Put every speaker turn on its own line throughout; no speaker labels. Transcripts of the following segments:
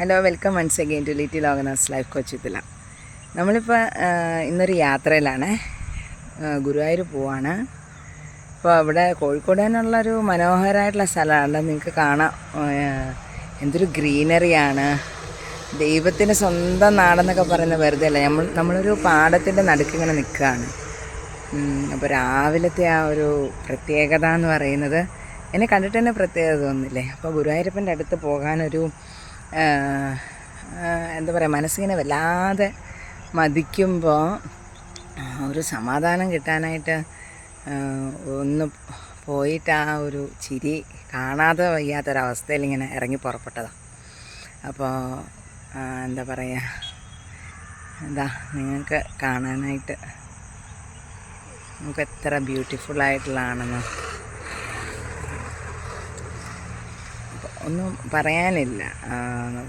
Hello welcome once again to little organise life കൊച്ചുത്തില നമ്മളിപ്പോൾ ഇന്നൊരു യാത്രയിലാണ്. ഗുരുവായൂർ പോവാണ്. അപ്പോൾ അവിടെ കോഴിക്കോട് തന്നെയുള്ളൊരു മനോഹരമായിട്ടുള്ള സ്ഥലമാണ് നിങ്ങൾക്ക് കാണാം. എന്തൊരു ഗ്രീനറിയാണ്. ദൈവത്തിന്റെ സ്വന്തം നാടെന്നൊക്കെ പറയുന്ന വെറുതെ അല്ല നമ്മൾ നമ്മളൊരു പാടത്തിന്റെ നടുക്ക് ഇങ്ങനെ നിൽക്കുകയാണ്. അപ്പോൾ രാവിലത്തെ ആ ഒരു പ്രത്യേകത എന്ന് പറയുന്നത് എന്നെ കണ്ടിട്ട് തന്നെ പ്രത്യേകത തോന്നുന്നില്ലേ അപ്പോൾ ഗുരുവായൂരപ്പന്റെ അടുത്ത് പോകാനൊരു എന്താ പറയുക മനസ്സിങ്ങനെ വല്ലാതെ മതിക്കുമ്പോൾ ഒരു സമാധാനം കിട്ടാനായിട്ട് ഒന്ന് പോയിട്ട് ആ ഒരു ചിരി കാണാതെ വയ്യാത്തൊരവസ്ഥയിൽ ഇങ്ങനെ ഇറങ്ങി പുറപ്പെട്ടതാണ് അപ്പോൾ എന്താ പറയുക എന്താ നിങ്ങൾക്ക് കാണാനായിട്ട് നമുക്ക് എത്ര ബ്യൂട്ടിഫുൾ ആയിട്ടുള്ളതാണെന്ന് ഒന്നും പറയാനില്ല.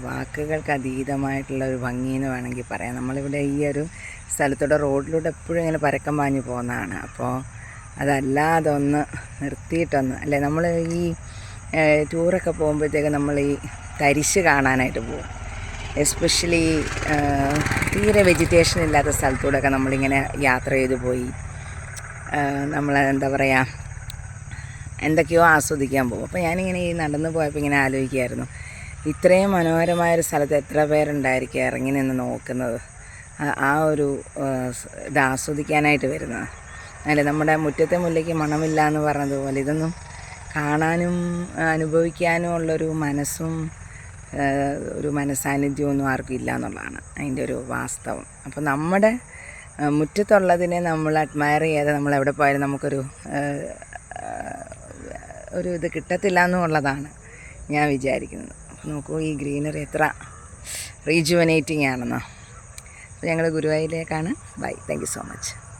വാക്കുകൾക്ക് അതീതമായിട്ടുള്ള ഒരു ഭംഗി എന്ന് വേണമെങ്കിൽ പറയാം. നമ്മളിവിടെ ഈ ഒരു സ്ഥലത്തൂടെ റോഡിലൂടെ എപ്പോഴും ഇങ്ങനെ പരക്കം പാഞ്ഞു പോകുന്നതാണ്. അപ്പോൾ അതല്ലാതെ ഒന്ന് നിർത്തിയിട്ടൊന്ന് അല്ലേ? നമ്മൾ ഈ ടൂറൊക്കെ പോകുമ്പോഴത്തേക്ക് നമ്മൾ ഈ തരിശ് കാണാനായിട്ട് പോകും. എസ്പെഷ്യലി തീരെ വെജിറ്റേഷൻ ഇല്ലാത്ത സ്ഥലത്തൂടെയൊക്കെ നമ്മളിങ്ങനെ യാത്ര ചെയ്തു പോയി. നമ്മൾ എന്താ പറയുക എന്തൊക്കെയോ ആസ്വദിക്കാൻ പോകും. അപ്പോൾ ഞാനിങ്ങനെ ഈ നടന്നു പോയപ്പോൾ ഇങ്ങനെ ആലോചിക്കുമായിരുന്നു ഇത്രയും മനോഹരമായൊരു സ്ഥലത്ത് എത്ര പേരുണ്ടായിരിക്കും ഇറങ്ങി നിന്ന് നോക്കുന്നത്? ആ- ഒരു ഇത് ആസ്വദിക്കാനായിട്ട് വരുന്നത്. അല്ലെ? നമ്മുടെ മുറ്റത്തെ മുല്ലയ്ക്ക് മണമില്ല എന്ന് പറഞ്ഞതുപോലെ ഇതൊന്നും കാണാനും അനുഭവിക്കാനും ഉള്ളൊരു മനസ്സും ഒരു മനസാന്നിധ്യവും ഒന്നും ആർക്കും ഇല്ല എന്നുള്ളതാണ് അതിന്റെ ഒരു വാസ്തവം. അപ്പോൾ നമ്മുടെ മുറ്റത്തുള്ളതിനെ നമ്മൾ അഡ്മയർ ചെയ്യാതെ നമ്മൾ എവിടെ പോയാലും നമുക്കൊരു ഒരു ഇത് കിട്ടത്തില്ല എന്നുള്ളതാണ് ഞാൻ വിചാരിക്കുന്നത്. നോക്കൂ ഈ ഗ്രീനറി എത്ര റീജുവനേറ്റിംഗ് ആണെന്നോ. അപ്പോൾ ഞങ്ങൾ ഗുരുവായൂരിലേക്കാണ്. ബൈ. Thank so much